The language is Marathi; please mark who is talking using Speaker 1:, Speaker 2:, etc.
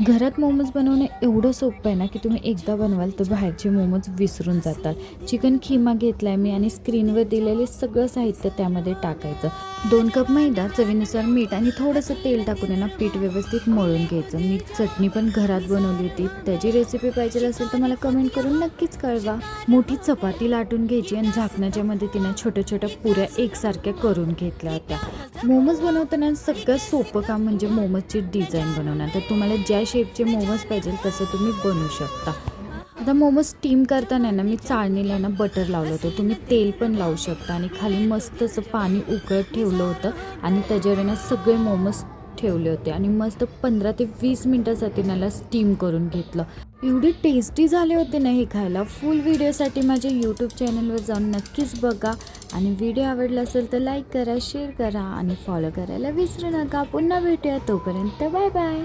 Speaker 1: घरात मोमोज बनवणं एवढं सोपं आहे ना की तुम्ही एकदा बनवाल तर बाहेरचे मोमोज विसरून जातात. चिकन खिमा घेतला आहे मी आणि स्क्रीनवर दिलेले सगळं साहित्य त्यामध्ये टाकायचं. दोन कप मैदा चवीनुसार मीठ आणि थोडंसं तेल टाकून आहे ना पीठ व्यवस्थित मळून घ्यायचं. मी चटणी पण घरात बनवली होती. त्याची रेसिपी पाहिजे असेल तर मला कमेंट करून नक्कीच कळवा. मोठी चपाती लाटून घ्यायची आणि झाकणाच्या तिनं छोट्या छोट्या पुऱ्या एकसारख्या करून घेतल्या होत्या. मोमोज बनवताना सगळ्यात सोपं काम म्हणजे मोमोजची डिझाईन बनवणं. तर तुम्हाला ज्या शेपचे मोमोज पाहिजे तसं तुम्ही बनवू शकता. आता मोमोज स्टीम करताना ना मी चाळणीला ना बटर लावलं होतं. तुम्ही तेल पण लावू शकता आणि खाली मस्त असं पाणी उकळत ठेवलं होतं आणि त्याच्यावर ना सगळे मोमोज ठेवले होते आणि मस्त पंधरा ते वीस मिनटासाठी मला स्टीम करून घेतलं. एवढे टेस्टी झाले होते ना हे खायला. फुल व्हिडिओसाठी माझ्या यूट्यूब चॅनलवर जाऊन नक्कीच बघा. आणि व्हिडिओ आवडला असेल तर लाईक करा शेअर करा आणि फॉलो करायला विसरू नका. पुन्हा भेटूया तोपर्यंत. Bye bye